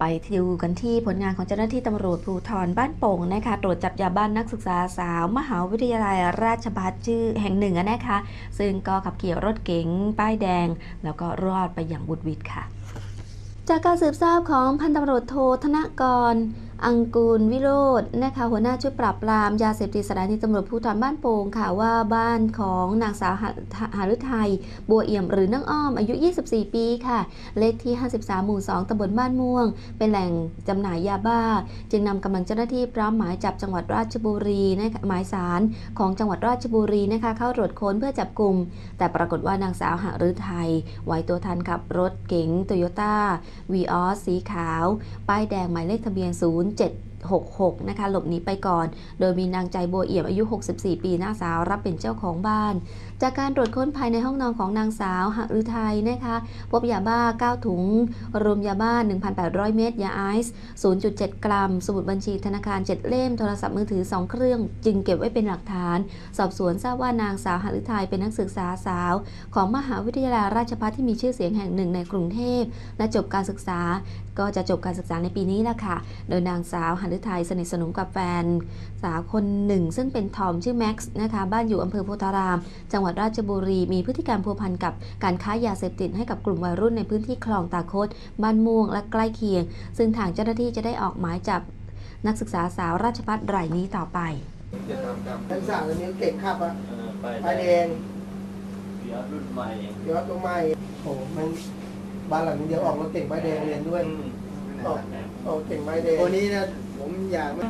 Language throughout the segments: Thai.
ไปดูกันที่ผลงานของเจ้าหน้าที่ตำรวจภูธรบ้านโป่งนะคะตรวจจับยาบ้านนักศึกษาสาว มหาวิทยาลัยราชภัฏชื่อแห่งหนึ่งนะคะ ซึ่งก็ขับขี่รถเก๋งป้ายแดง แล้วก็รอดไปอย่างบุดวิดค่ะ จากการสืบทราบของพันตำรวจโทธนกร อังกูลวิโรจน์นะคะหัวหน้าชุดปราบปรามยาเสพติดสถานีตำรวจภูธรบ้านโป่งค่ะว่าบ้านของนางสาวหหฤทัยบัวเอี่ยมหรือนั่งอ้อมอายุ 24 ปีค่ะ เลขที่ 53 หมู่ 2ตำบลบ้านม่วง เป็นแหล่งจำหน่ายยาบ้า จึงนำกำลังเจ้าหน้าที่พร้อมหมายจับจังหวัดราชบุรีนะคะหมายสารของจังหวัดราชบุรีนะคะเข้าตรวจค้นเพื่อจับกลุ่ม แต่ปรากฏว่านางสาวหฤทัยไหวตัวทันขับรถเก๋งโตโยต้าวีออสสีขาว ป้ายแดงหมายเลขทะเบียน七66 นะคะ หลบหนีไปก่อน โดยมีนางใจบัวเอี่ยมอายุ 64 ปีหน้าสาวรับเป็นเจ้าของบ้าน จากการตรวจค้นภายในห้องนอนของนางสาวหฤทัยนะคะ พบยาบ้า 9 ถุง รวมยาบ้า 1,800 เม็ดยาไอซ์ 0.7 กรัม สมุดบัญชีธนาคาร 7 เล่ม โทรศัพท์มือถือ 2 เครื่อง จึงเก็บไว้เป็นหลักฐาน สอบสวนทราบว่านางสาวหฤทัยเป็นนักศึกษาสาว ของมหาวิทยาลัยราชภัฏที่มีชื่อเสียงแห่งหนึ่งในกรุงเทพและจบการศึกษา ก็จะจบการศึกษาในปีนี้แหละค่ะ โดยนางสาวหฤทัยสนิทสนมกับแฟน สาวคนหนึ่ง ซึ่งเป็นทอมชื่อแม็กซ์นะคะบ้านอยู่อำเภอโพธาราม จังหวัดราชบุรี มีพฤติกรรมพัวพันกับการค้ายาเสพติดให้กับกลุ่มวัยรุ่นในพื้นที่คลองตาคดบ้านม่วงและใกล้เคียง ซึ่งทางเจ้าหน้าที่จะได้ออกหมายจับนักศึกษาสาวราชภัฏรายนี้ต่อไปจะทำครับนักศึกษาคนนี้เก่งขับอะเออไปป้ายแดงเดี๋ยวรุ่นใหม่ยอดตัวใหม่โอ้โหมันบ้านหลังนี้เดียวออกรถเก่งป้ายแดงเรียนด้วยอืมออกออกเก่งป้ายแดงตัวนี้นะ ผมอยากไม่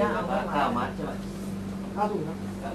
ยาบ้าข้าวมัดใช่ไหม ข้าวถุงครับครับ